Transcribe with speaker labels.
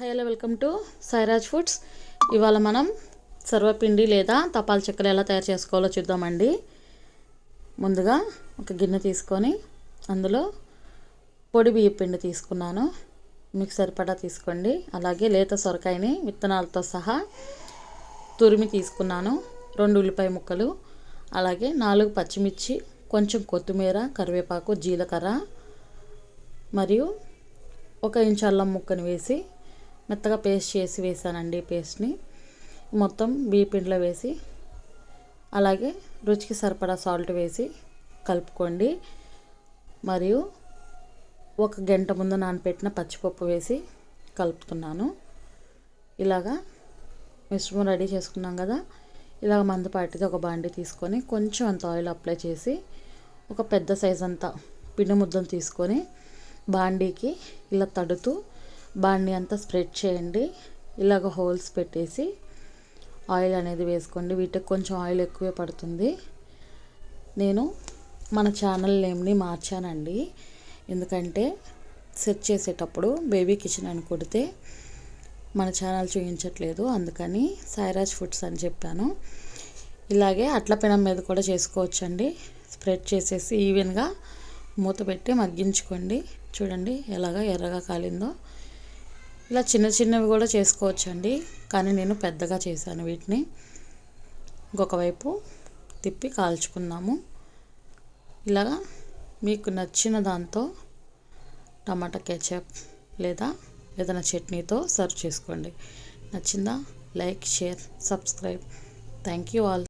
Speaker 1: Hello welcome to Sairaj foods ఇవాళ మనం సర్వపిండి లేదా తపాల చెక్కలు ఎలా తయారు చేసుకోవాలో చూద్దామండి. ముందుగా ఒక గిన్నె తీసుకొని అందులో పొడి బియ్య పిండి తీసుకున్నాను. మీకు సరిపడా తీసుకోండి. అలాగే లేత సొరకాయని విత్తనాలతో సహా తురిమి తీసుకున్నాను. రెండు ఉల్లిపాయ ముక్కలు. అలాగే నాలుగు పచ్చిమిర్చి కొంచెం కొత్తిమీర కరివేపాకు జీలకర్ర మరియు ఒక ఇంచు అల్లం ముక్కను వేసి మెత్తగా పేస్ట్ చేసి వేసానండి పేస్ట్ని. మొత్తం పిండిలో వేసి అలాగే రుచికి సరిపడా సాల్ట్ వేసి కలుపుకోండి. మరియు ఒక గంట ముందు నానపెట్టిన పచ్చిపప్పు వేసి కలుపుతున్నాను. ఇలాగా మిశ్రమం రెడీ చేసుకున్నాం కదా. ఇలాగ మందపాటిది ఒక బాండి తీసుకొని కొంచెం అంత ఆయిల్ అప్లై చేసి ఒక పెద్ద సైజ్ అంతా పిండి ముద్దను తీసుకొని బాండీకి ఇలా తడుతూ బాండి అంతా స్ప్రెడ్ చేయండి. ఇలాగ హోల్స్ పెట్టేసి ఆయిల్ అనేది వేసుకోండి. వీటికి కొంచెం ఆయిల్ ఎక్కువే పడుతుంది. నేను మన ఛానల్ నేమ్ని మార్చానండి. ఎందుకంటే సెర్చ్ చేసేటప్పుడు బేబీ కిచెన్ అని కొడితే మన ఛానల్ చూపించట్లేదు అందుకని సాయిరాజ్ ఫుడ్స్ అని చెప్పాను. ఇలాగే అట్ల పెనం మీద కూడా చేసుకోవచ్చండి. స్ప్రెడ్ చేసేసి ఈవెన్గా మూత పెట్టి మగ్గించుకోండి. చూడండి ఎలాగ ఎర్రగా కాలిందో. ఇలా చిన్న చిన్నవి కూడా చేసుకోవచ్చండి. కానీ నేను పెద్దగా చేశాను వీటిని. ఇంకొక వైపు తిప్పి కాల్చుకున్నాము ఇలాగా మీకు నచ్చిన దాంతో టమాటా కెచప్ లేదా ఏదైనా చట్నీతో సర్వ్ చేసుకోండి. నచ్చిందా? Like share subscribe. Thank you all.